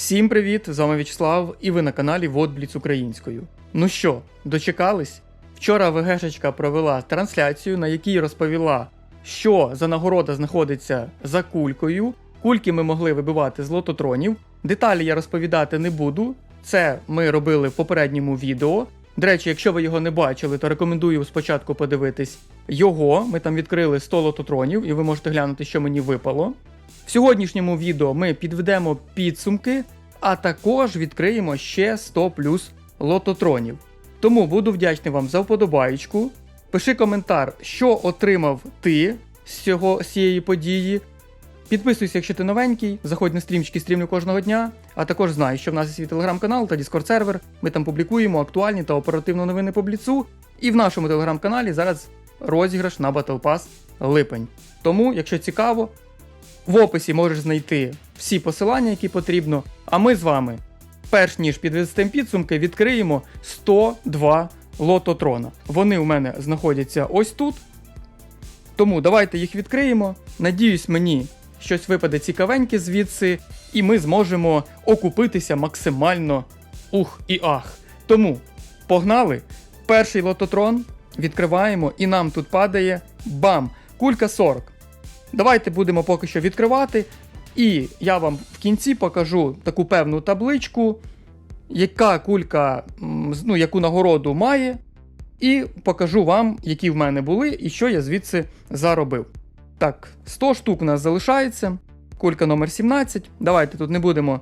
Всім привіт! З вами В'ячеслав і ви на каналі Водбліц Українською. Ну що, дочекались? Вчора ВГшечка провела трансляцію, на якій розповіла, що за нагорода знаходиться за кулькою. Кульки ми могли вибивати з лототронів. Деталі я розповідати не буду. Це ми робили в попередньому відео. До речі, якщо ви його не бачили, то рекомендую спочатку подивитись його. Ми там відкрили 100 лототронів, і ви можете глянути, що мені випало. В сьогоднішньому відео ми підведемо підсумки, а також відкриємо ще 100 плюс лототронів. Тому буду вдячний вам за вподобаєчку. Пиши коментар, що отримав ти з, цього, з цієї події. Підписуйся, якщо ти новенький, заходь на стрімчики, стрімлю кожного дня. А також знай, що в нас є свій телеграм-канал та Discord сервер. Ми там публікуємо актуальні та оперативні новини по бліцу. І в нашому телеграм-каналі зараз розіграш на Battle Pass липень. Тому, якщо цікаво, в описі можеш знайти всі посилання, які потрібно. А ми з вами, перш ніж підвести підсумки, відкриємо 102 лототрона. Вони у мене знаходяться ось тут. Тому давайте їх відкриємо. Надіюсь, мені щось випаде цікавеньке звідси, і ми зможемо окупитися максимально ух і ах. Тому погнали! Перший лототрон відкриваємо, і нам тут падає бам! Кулька 40. Давайте будемо поки що відкривати. І я вам в кінці покажу таку певну табличку, яка кулька, ну, яку нагороду має. І покажу вам, які в мене були і що я звідси заробив. Так, 100 штук у нас залишається. Кулька номер 17. Давайте тут не будемо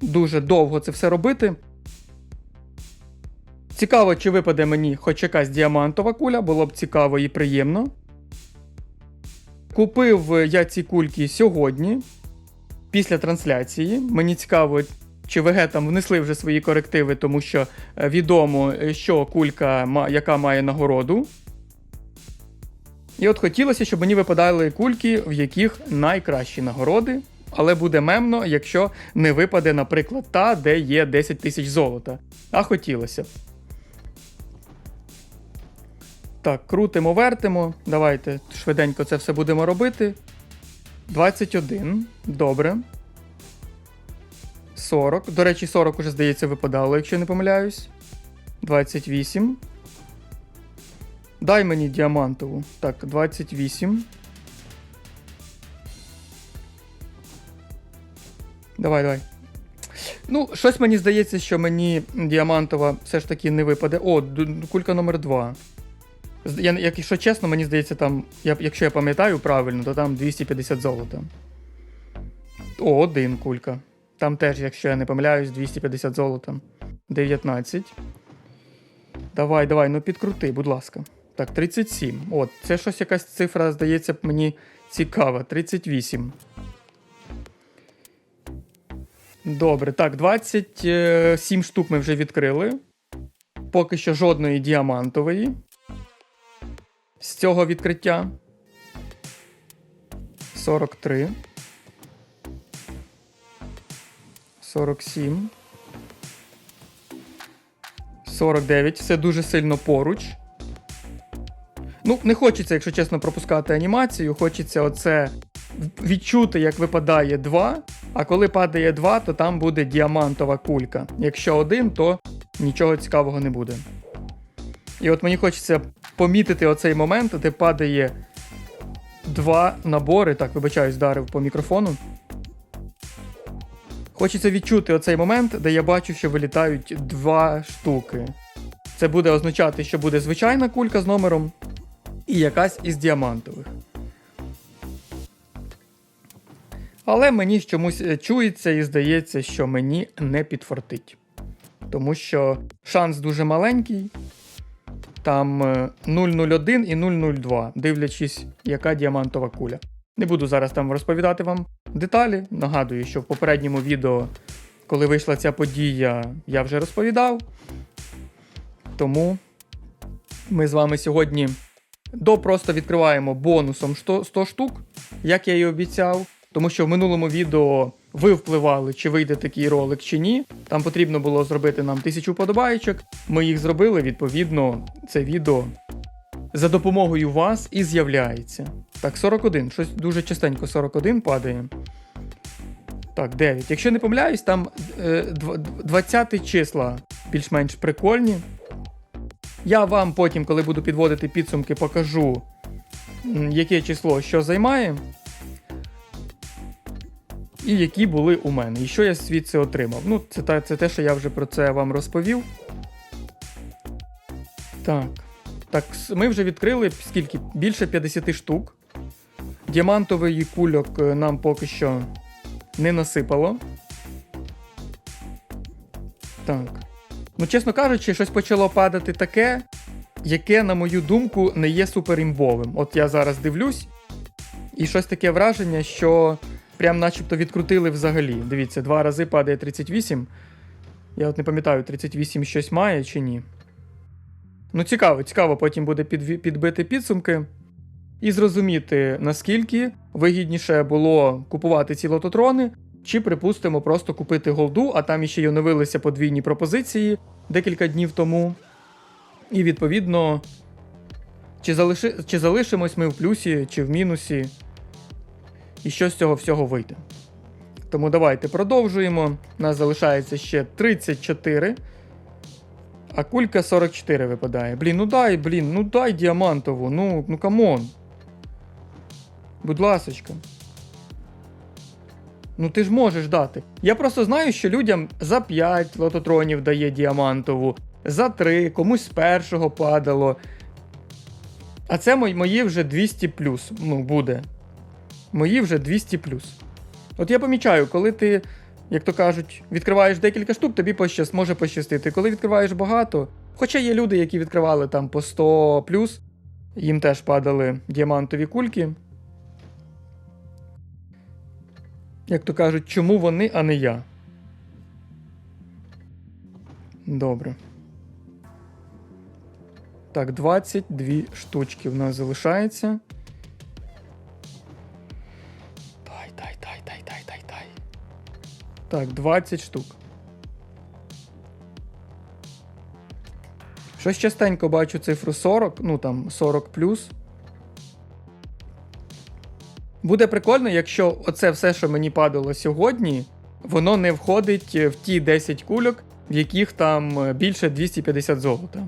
дуже довго це все робити. Цікаво, чи випаде мені хоч якась діамантова куля, було б цікаво і приємно. Купив я ці кульки сьогодні, після трансляції. Мені цікаво, чи ВГ там внесли вже свої корективи, тому що е, відомо, е, що кулька, яка має нагороду. І от хотілося, щоб мені випадали кульки, в яких найкращі нагороди. Але буде мемно, якщо не випаде, наприклад, та, де є 10 тисяч золота. А хотілося б. Так, крутимо, вертимо. Давайте швиденько це все будемо робити. 21. Добре. 40. До речі, 40 уже, здається, випадало, якщо не помиляюсь. 28. Дай мені діамантову. Так, 28. Давай, давай. Ну, щось мені здається, що мені діамантова все ж таки не випаде. О, кулька номер 2. Я, якщо чесно, мені здається, там, я, якщо я пам'ятаю правильно, то там 250 золота. О, один кулька. Там теж, якщо я не помиляюсь, 250 золота. 19. Давай, давай, ну підкрути, будь ласка. Так, 37. От, це щось якась цифра, здається, мені цікава. 38. Добре, так, 27 штук ми вже відкрили. Поки що жодної діамантової з цього відкриття. 43. 47. 49. Все дуже сильно поруч. Ну, не хочеться, якщо чесно, пропускати анімацію. Хочеться оце відчути, як випадає 2. А коли падає 2, то там буде діамантова кулька. Якщо один, то нічого цікавого не буде. І от мені хочеться помітити оцей момент, де падає два набори. Так, вибачаюсь, вдарив по мікрофону. Хочеться відчути оцей момент, де я бачу, що вилітають два штуки. Це буде означати, що буде звичайна кулька з номером і якась із діамантових. Але мені чомусь е, чується і здається, що мені не підфартить. Тому що шанс дуже маленький. Там е, 001 і 002, дивлячись, яка діамантова куля. Не буду зараз там розповідати вам деталі. Нагадую, що в попередньому відео, коли вийшла ця подія, я вже розповідав. Тому ми з вами сьогодні до просто відкриваємо бонусом 100 100 штук, як я і обіцяв. Тому що в минулому відео ви впливали, чи вийде такий ролик, чи ні. Там потрібно було зробити нам тисячу подобаєчок. Ми їх зробили, відповідно, це відео за допомогою вас і з'являється. Так, 41. Щось дуже частенько 41 падає. Так, 9. Якщо не помиляюсь, там е, дв- 20 числа більш-менш прикольні. Я вам потім, коли буду підводити підсумки, покажу, яке число що займає. І які були у мене, і що я звідси отримав. Ну, це, це те, що я вже про це вам розповів. Так. Так, ми вже відкрили скільки? Більше 50 штук. Діамантовий кульок е, нам поки що не насипало. Так. Ну, чесно кажучи, щось почало падати таке, яке, на мою думку, не є суперімбовим. От я зараз дивлюсь, і щось таке враження, що прям начебто відкрутили взагалі. Дивіться, два рази падає 38. Я от не пам'ятаю, 38 щось має чи ні. Ну, цікаво, цікаво, потім буде підбити підсумки і зрозуміти, наскільки вигідніше було купувати ці лототрони, чи, припустимо, просто купити голду, а там іще й оновилися подвійні пропозиції декілька днів тому. І відповідно, чи, залиши, чи залишимось ми в плюсі, чи в мінусі, і що з цього всього вийде. Тому давайте продовжуємо. У нас залишається ще 34. А кулька 44 випадає. Блін, ну дай, блін, ну дай діамантову, ну, ну камон. Будь ласочка. Ну ти ж можеш дати. Я просто знаю, що людям за 5 лототронів дає діамантову, за 3, комусь з першого падало. А це мої, вже 200 плюс. Ну, буде. Мої вже 200 плюс. От я помічаю, коли ти, як то кажуть, відкриваєш декілька штук, тобі пощаст, може пощастити. Коли відкриваєш багато. Хоча є люди, які відкривали там по 100 плюс, їм теж падали діамантові кульки. Як то кажуть, чому вони, а не я? Добре. Так, 22 штучки в нас залишається. Так, 20 штук. Щось частенько бачу цифру 40, ну там 40 плюс. Буде прикольно, якщо оце все, що мені падало сьогодні, воно не входить в ті 10 кульок, в яких там е, більше 250 золота.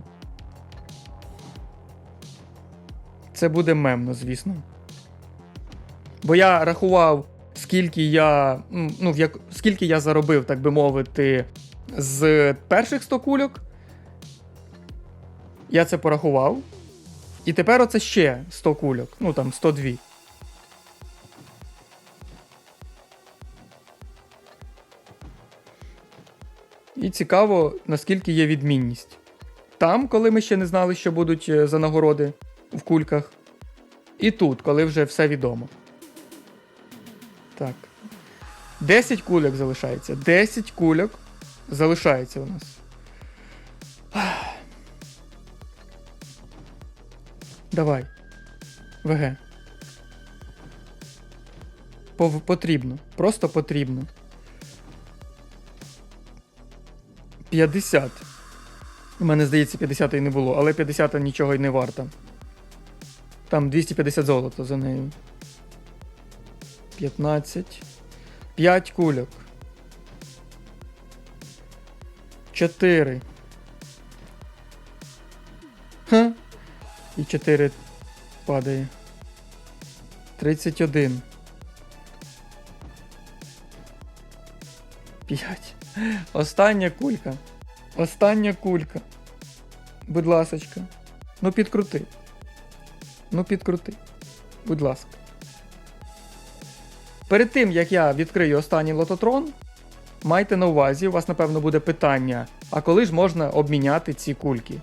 Це буде мемно, звісно. Бо я рахував, скільки я. Ну, як, скільки я заробив, так би мовити, з перших 100 кульок. Я це порахував. І тепер оце ще 100 кульок. Ну там 102. І цікаво, наскільки є відмінність. Там, коли ми ще не знали, що будуть е, за нагороди в кульках. І тут, коли вже все відомо. Так. 10 кульок залишається. 10 кульок залишається у нас. Давай. ВГ. Потрібно. Просто потрібно. 50. У мене, здається, 50 і не було, але 50 нічого й не варта. Там 250 золота за нею. 15. 5 кульок. 4. Ха. І 4 падає. 31. 5. Остання кулька. Остання кулька. Будь ласочка. Ну підкрути. Ну підкрути. Будь ласка. Перед тим, як я відкрию останній лототрон, майте на увазі, у вас, напевно, буде питання: а коли ж можна обміняти ці кульки?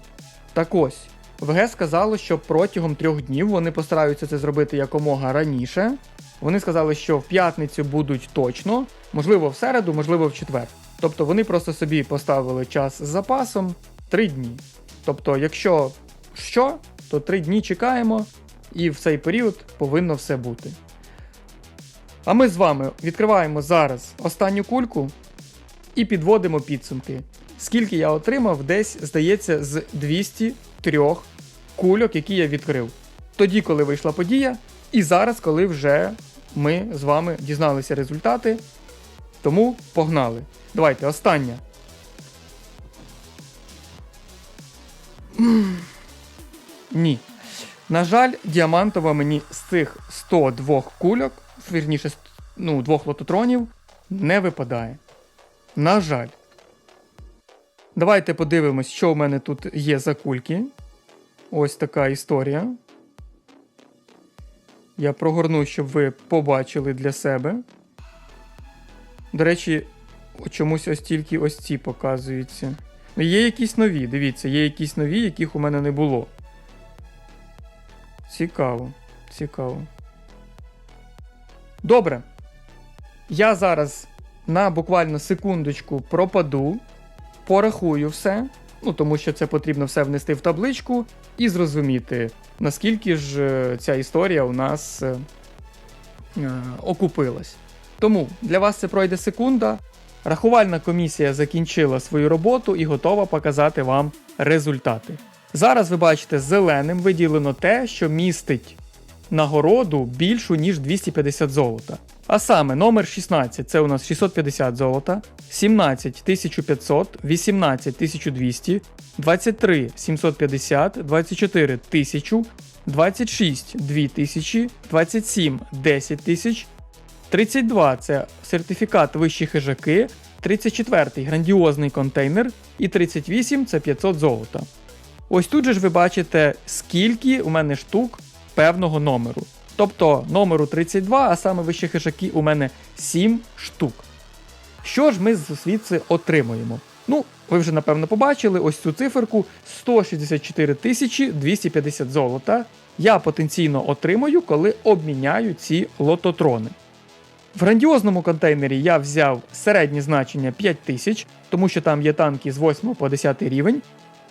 Так ось, ВГ сказало, що протягом трьох днів вони постараються це зробити якомога раніше. Вони сказали, що в п'ятницю будуть точно, можливо, в середу, можливо, в четвер. Тобто вони просто собі поставили час з запасом 3 дні. Тобто, якщо що, то 3 дні чекаємо, і в цей період повинно все бути. А ми з вами відкриваємо зараз останню кульку і підводимо підсумки. Скільки я отримав, десь, здається, з 203 кульок, які я відкрив. Тоді, коли вийшла подія, і зараз, коли вже ми з вами дізналися результати Тому погнали. Давайте, остання. Ні. На жаль, діамантова мені з цих 102 кульок, вірніше, ну, двох лототронів, не випадає. На жаль. Давайте подивимось, що в мене тут є за кульки. Ось така історія. Я прогорну, щоб ви побачили для себе. До речі, чомусь ось тільки ось ці показуються. Ну, є якісь нові, дивіться, є якісь нові, яких у мене не було. Цікаво. Цікаво. Добре. Я зараз на буквально секундочку пропаду, порахую все. Ну, тому що це потрібно все внести в табличку і зрозуміти, наскільки ж е, ця історія у нас е, е, окупилась. Тому для вас це пройде секунда. Рахувальна комісія закінчила свою роботу і готова показати вам результати. Зараз ви бачите, зеленим виділено те, що містить нагороду більшу, ніж 250 золота. А саме номер 16 це у нас 650 золота, 17 1500, 18 1200, 23 750, 24 1000, 26 2000, 27 10 тисяч, 32 це сертифікат вищі хижаки, 34 грандіозний контейнер і 38 це 500 золота. Ось тут же ж ви бачите, скільки у мене штук певного номеру. Тобто номеру 32, а саме вищі хижаки у мене 7 штук. Що ж ми звідси отримуємо? Ну, ви вже напевно побачили ось цю циферку 164 тисячі 250 золота. Я потенційно отримаю, коли обміняю ці лототрони. В грандіозному контейнері я взяв середнє значення 5000, тому що там є танки з 8 по 10 рівень.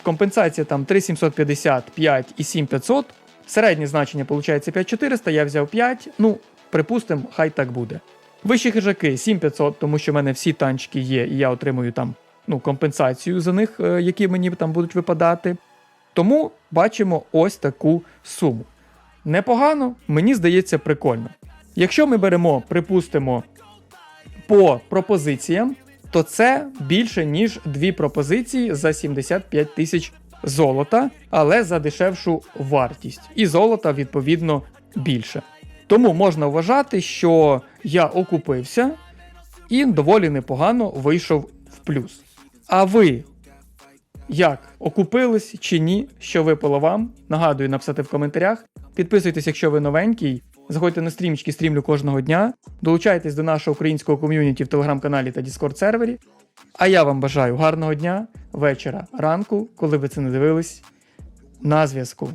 Компенсація там 3750, 5 і 7500. Середнє значення виходить 5400, я взяв 5. Ну, припустимо, хай так буде. Вищі хижаки 7500, тому що в мене всі танчики є, і я отримую там ну, компенсацію за них, е, які мені там будуть випадати. Тому бачимо ось таку суму. Непогано, мені здається, прикольно. Якщо ми беремо, припустимо, по пропозиціям, то це більше, ніж дві пропозиції за 75 тисяч золота, але за дешевшу вартість. І золота, відповідно, більше. Тому можна вважати, що я окупився і доволі непогано вийшов в плюс. А ви як окупились чи ні? Що випало вам? Нагадую написати в коментарях. Підписуйтесь, якщо ви новенький. Заходьте на стрімчики, стрімлю кожного дня. Долучайтесь до нашого українського ком'юніті в телеграм-каналі та Діскорд-сервері. А я вам бажаю гарного дня, вечора, ранку, коли ви це не дивились. На зв'язку.